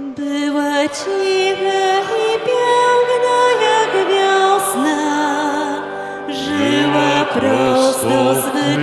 Była cicha i piękna jak wiosna, żyła prosto.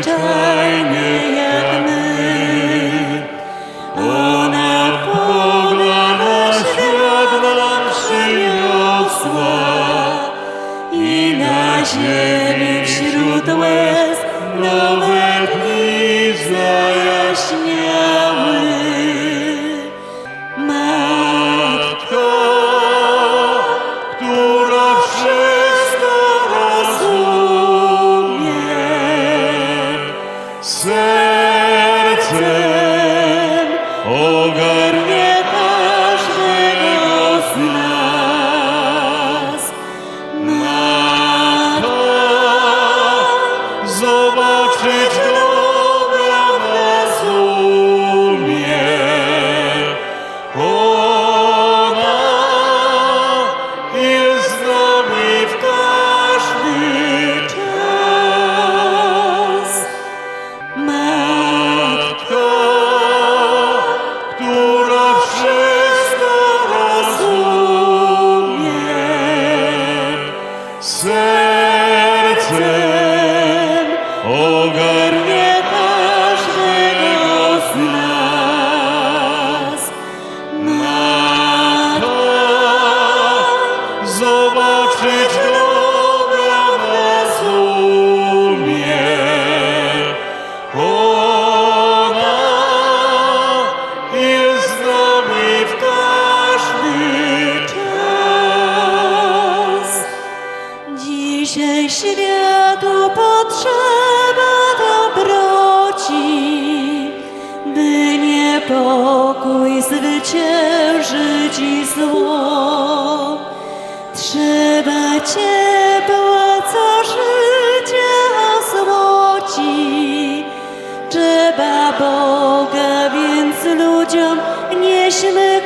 serce. Dzisiaj światu potrzeba dobroci, by niepokój zwyciężyć i zło. Trzeba ciepła, co życie osłoci. Trzeba Boga, więc ludziom nieśmy